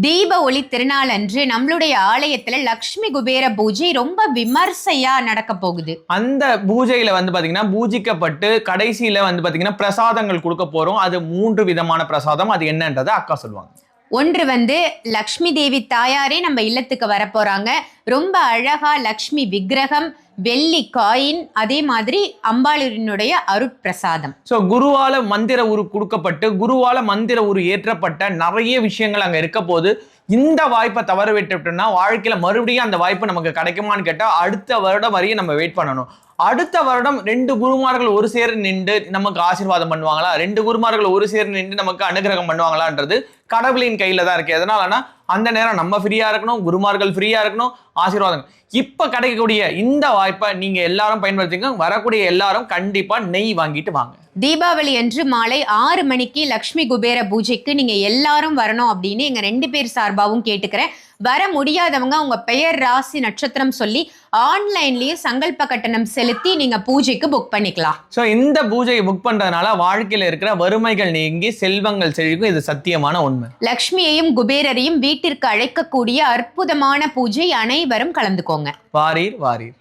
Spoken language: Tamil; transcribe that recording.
தீப ஒளி திருநாள் அன்று நம்மளுடைய ஆலயத்துல லக்ஷ்மி குபேர பூஜை ரொம்ப விமர்சையா நடக்க போகுது. அந்த பூஜையில வந்து பாத்தீங்கன்னா பூஜிக்கப்பட்டு கடைசியில வந்து பாத்தீங்கன்னா பிரசாதங்கள் கொடுக்க போறோம். அது மூன்று விதமான பிரசாதம். அது என்னன்றதை அக்கா சொல்லுவாங்க. ஒன்று வந்து லக்ஷ்மி தேவி தாயாரே நம்ம இல்லத்துக்கு வரப்போறாங்க. ரொம்ப அழகா லக்ஷ்மி விக்கிரகம் வெள்ளி காயின் அதே மாதிரி அம்பாளினுடைய அருட்பிரசாதம். ஸோ குருவால மந்திர உரு கொடுக்கப்பட்டு குருவால மந்திர உரு ஏற்றப்பட்ட நிறைய விஷயங்கள் அங்க இருக்க போது இந்த வாய்ப்பை தவற விட்டுட்டோம்னா வாழ்க்கையில மறுபடியும் அந்த வாய்ப்பு நமக்கு கிடைக்குமான்னு கேட்டால் அடுத்த வருடம் வரையும் நம்ம வெயிட் பண்ணணும். அடுத்த வருடம் ரெண்டு குருமார்கள் ஒரு சேர நின்று நமக்கு ஆசீர்வாதம் பண்ணுவாங்களா? ரெண்டு குருமார்கள் ஒரு சேர நின்று நமக்கு அனுகிரகம் பண்ணுவாங்களான்றது கடவுளின் கையில தான் இருக்கு. எதனாலனா அந்த நேரம் நம்ம ஃப்ரீயா இருக்கணும் குருமார்கள் ஃப்ரீயா இருக்கணும் ஆசீர்வாதம். இப்ப கிடைக்கக்கூடிய இந்த வாய்ப்பை நீங்க எல்லாரும் பயன்படுத்திங்க வரக்கூடிய எல்லாரும் கண்டிப்பா நெய் வாங்கிட்டு வாங்க. தீபாவளி அன்று மாலை ஆறு மணிக்கு லக்ஷ்மி குபேர பூஜைக்கு நீங்க எல்லாரும் வரணும் அப்படின்னு எங்க ரெண்டு பேர் சார்பாகவும் கேட்டுக்கிறேன். வர முடியாதவங்க உங்க பெயர் ராசி நட்சத்திரம் சொல்லி ஆன்லைன்லயே சங்கல்ப கட்டணம் செலுத்தி நீங்க பூஜைக்கு புக் பண்ணிக்கலாம். ஸோ இந்த பூஜையை புக் பண்றதுனால வாழ்க்கையில இருக்கிற வறுமைகள் நீங்கி செல்வங்கள் செழிக்கும். இது சத்தியமான உண்மை. லக்ஷ்மியையும் குபேரரையும் வீட்டிற்கு அழைக்கக்கூடிய அற்புதமான பூஜை அனைவரும் கலந்துக்கோங்க. வாரீர் வாரீர்.